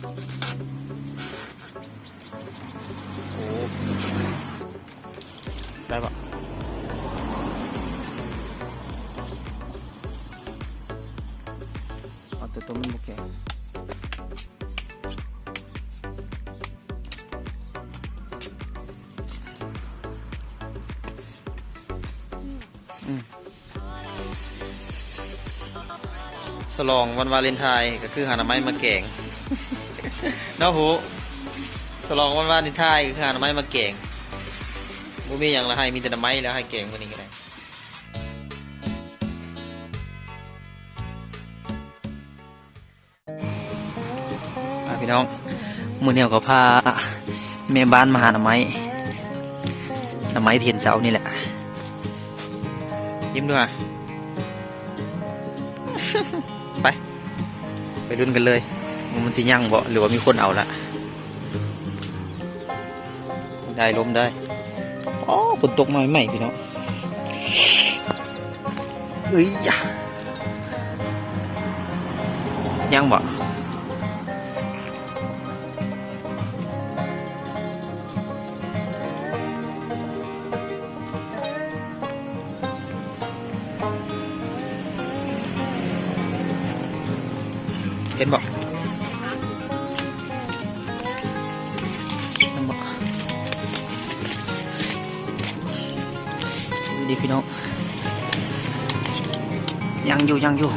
โอ้ได้ปะเอาแต่ตัวมันโอเคอืมสลองวันวาเลนไทน์ก็คือหาหน่อไม้มาแกง เนาะหูสลองวันวาเลนไทน์ก็คือหาหน่อไม้มาแกงบ่มีอย่างละให้มีแต่หน่อไม้แล้วให้แกงวันนี้ก็ได้อะพี่น้องมือเนี่ยวก็พาแม่บ้านมาหาหน่อไม้หน่อไม้เทียนเสานี่แหละ ยิ้มด้วยไป ไปรุ่นกันเลย มันสิยั่งบ่หรือว่ามีคนเอาละได้ลมได้อ๋อฝนตกมาใหม่พี่น้องเฮ้ยยะยังบ่เห็นบ่เพี่น้องยังอยู่ยังอยู่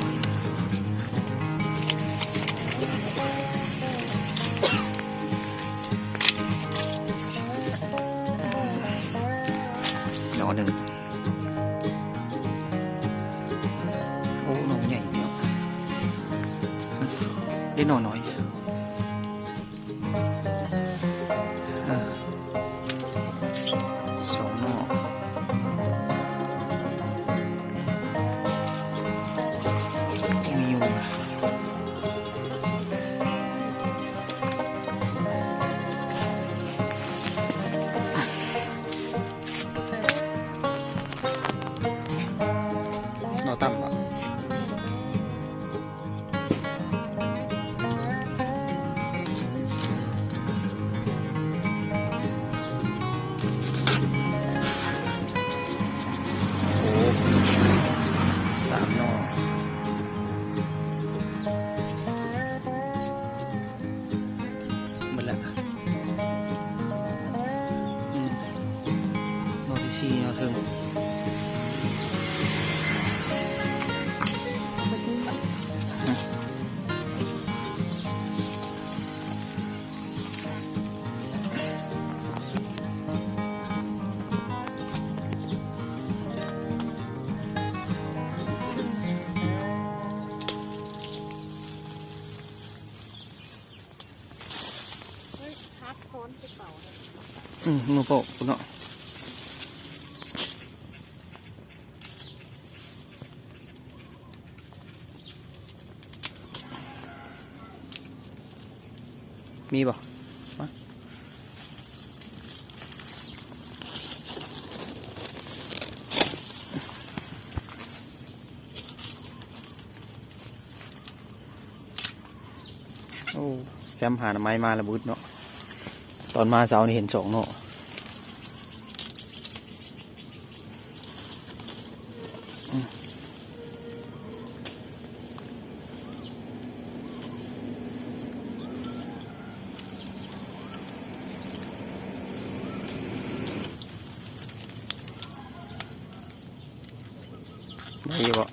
นอ มือโปะคุณเนาะมีบ่มาโอ้แซมหานไม้มาละบุดเนาะ ตอนมาเช้านี่เห็นสองเนาะ ได้อยู่บ่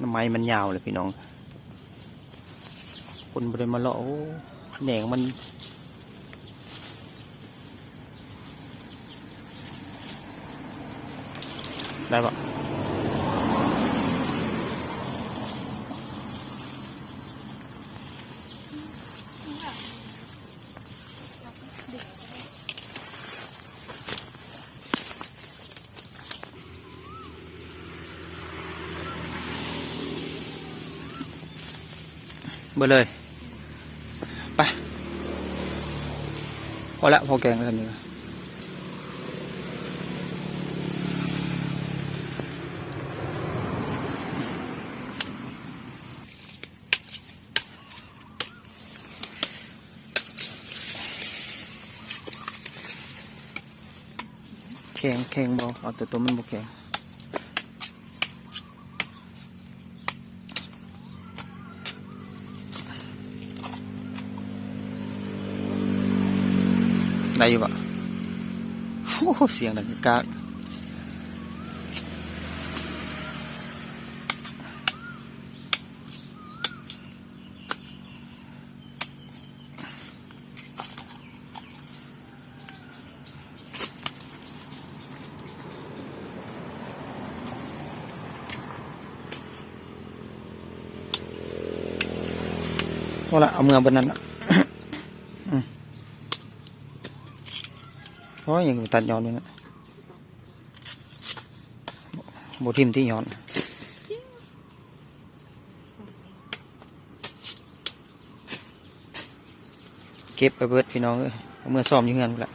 น้ำไม้มันยาวเลยพี่น้อง คนบริมาเลาะโอ้แหนงมันได้ปะ เบอเลย ไป พอละพอแกงแล้วนี่แข็งแข็งบอเอาแต่ตัวมันบ่แข็ง ได้อยู่ปะโอ้เสียงดังกากเอาละเอาเมือบนนั้นละ อืม โอ้ยยังตัดยอนด้วยนะโบทิมที่ยอนเก็บไปเบิดพี่น้องเมื่อซ้อมอยู่เงินละ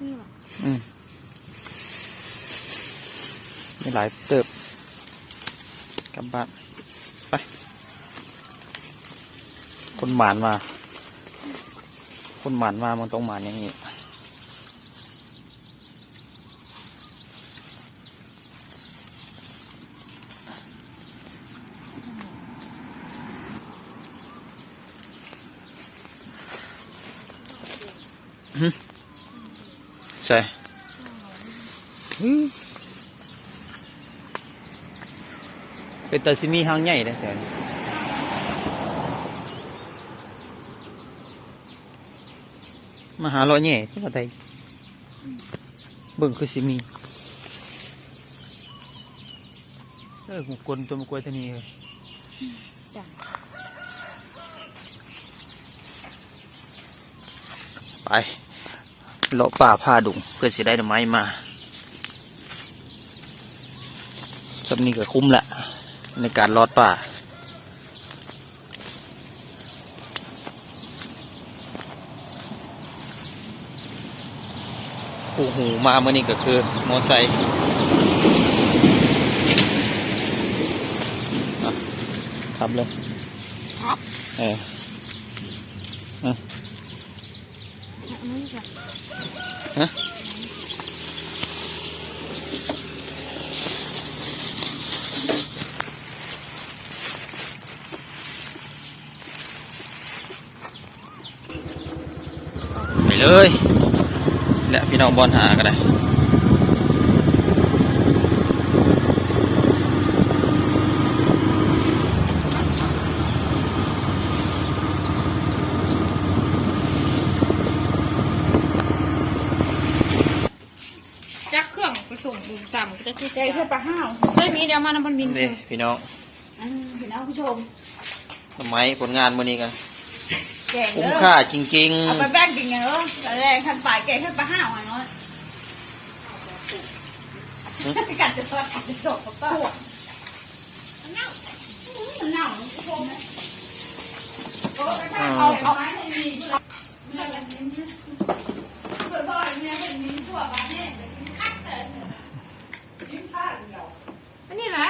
นี่หรออืมมีหลายเติบกลับบ้านไป คนหมานมา คนหมานมามันต้องหมานอย่างนี้ใช่อื้อเป็นตาซิมีหางใหญ่เลยแถวนี้ มาหาลอยแหน่ที่ว่าใดเบิ่งคือซิมีเออหูกลนตัวมากล้วยเท่านี้เลยจ้ะไปเลาะป่าผ้าดุงเพื่อสิได้ดอกไม้มาสำนี้ก็คุ้มละในการลอดป่า โอ้โหมาเมื่อนี้ก็คือมอไซค์อะขับเลยครับ เอออันนี้จ้ะฮะไปเลย และพี่น้องบอลหาก็ได้จักเครื่องไปส่งบุญซ้ำก็จะคือใจเพื่อปลาห้าวใช่มีเดี๋ยวมาน้ำมันบินนี่พี่น้องอันเห็นเอาผู้ชมทำไมผลงานมื่อนี้กัน แกงคุ้มเด้อค่าจริง เอาไปแบ่งกินกันเออแต่แรกขันฝ่ายแกงขันปลาห้าวอะเนาะกัดจะทอดกัดจะจบก็มันเน่ามันเน่าผู้ชมนะโอ้ยเอาเอาไม้ให้ดีเพื่อเพื่อแบบนี้เพื่อบ่อยเนี่ยเห็นมีทั่วบ้านเนี่ยเดี๋ยวกินคักแต่ยิ้มข้าวเดียว อันนี้แหละ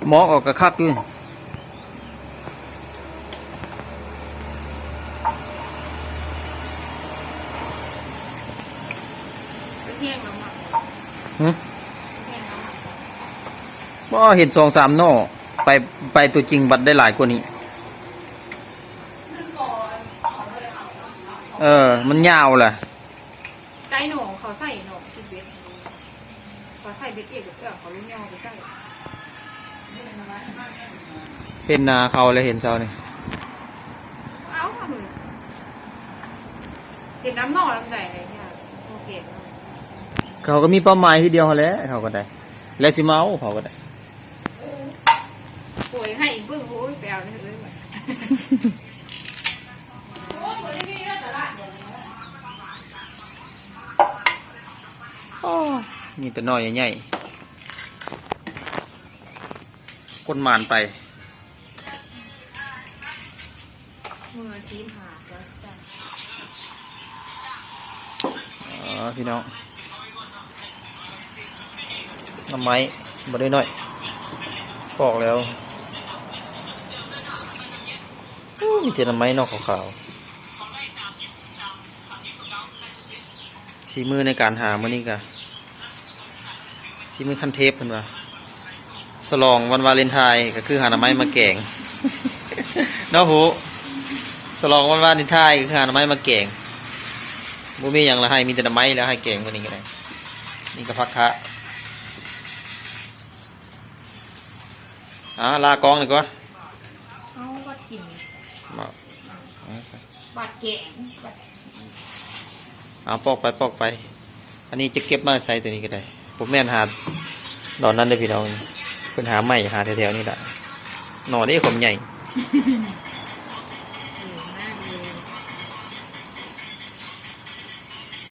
ๆ หมอออกกระคักอยู่ไปเที่ยงแล้วมั้งหึเที่ยงแล้วมั้งว่าเห็นสองสามนอไปไปตัวจริงบัดได้หลายกว่านี้ เออ มันยาวแหละไก่หนองเขาใส่หนองชิเบ็ดเขาใส่เบ็ดเอกกับเอื้อเขาลูกยอไปใส่ เห็นนาเขาเลยเห็นเช้านี่เอาค่ะมึงเห็นน้ำหนอลำใหญ่อะไรเนี่ยโอเคเขาก็มีเป้าหมายที่เดียวเขาแหล้วเขาก็ได้ และสิเมาเขาก็ได้ป่วยให้อีกเบื้องโอ้ยไปเอาได้เลยโอ้ยคนที่มีเรื่องตลาดเดี๋ยวนี้มีแต่น้อยใหญ่ๆ คนมานไปมือชี้หาอ๋อพี่น้องน้ำไม้บ่ได้หน้อยปอกแล้วมีแต่หน้ำไม้นอกขาวๆสีมือในการหามื้อนี้ก็สีมือคันเทปเพิ่นว่า สลองวันวาเลนไทน์ก็คือหาหน้ำไม้มาแกงเนาะหูสลองวันวาเลนไทน์ก็คือหาหน้ำไม้มาแกงบ่มีหยังละให้มีแต่หน้ำไม้แล้วให้แกงมื้อนี้ก็ได้นี่ก็พักคะอ่าลากองดีกว่าเอาวัดกินมาบัดแกงบัดเอาปอกไปปอกไป อันนี้จะเก็บมาใส่ตัวนี้ก็ได้ผมแม่นหาดอนนั้นเลยพี่น้อง เพิ่นหาใหม่หาแถวๆนี่แหละหน่อนี้ผมใหญ่